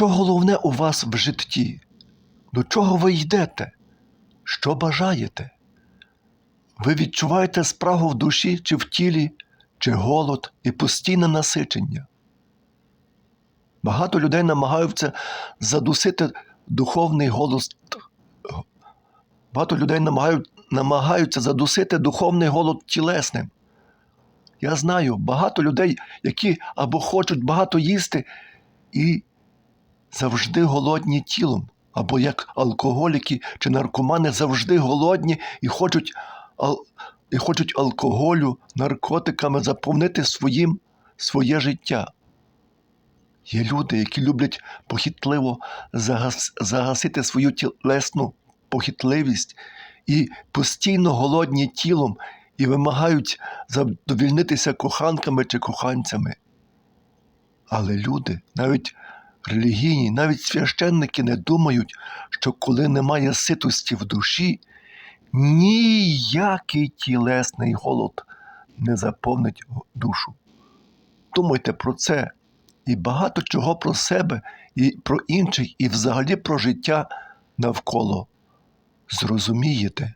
Що головне у вас в житті? До чого ви йдете? Що бажаєте? Ви відчуваєте спрагу в душі чи в тілі, чи голод і постійне насичення? Багато людей намагаються задусити духовний голос. Багато людей намагають, намагаються задусити духовний голод тілесним. Я знаю багато людей, які або хочуть багато їсти і завжди голодні тілом, або як алкоголіки чи наркомани завжди голодні і хочуть, ал, і хочуть алкоголю, наркотиками заповнити своїм, своє життя. Є люди, які люблять похитливо загас, загасити свою тілесну похитливість і постійно голодні тілом і вимагають задовільнитися коханками чи коханцями. Але люди, навіть релігійні, навіть священники не думають, що коли немає ситості в душі, ніякий тілесний голод не заповнить душу. Думайте про це і багато чого про себе, і про інших, і взагалі про життя навколо. Зрозумієте.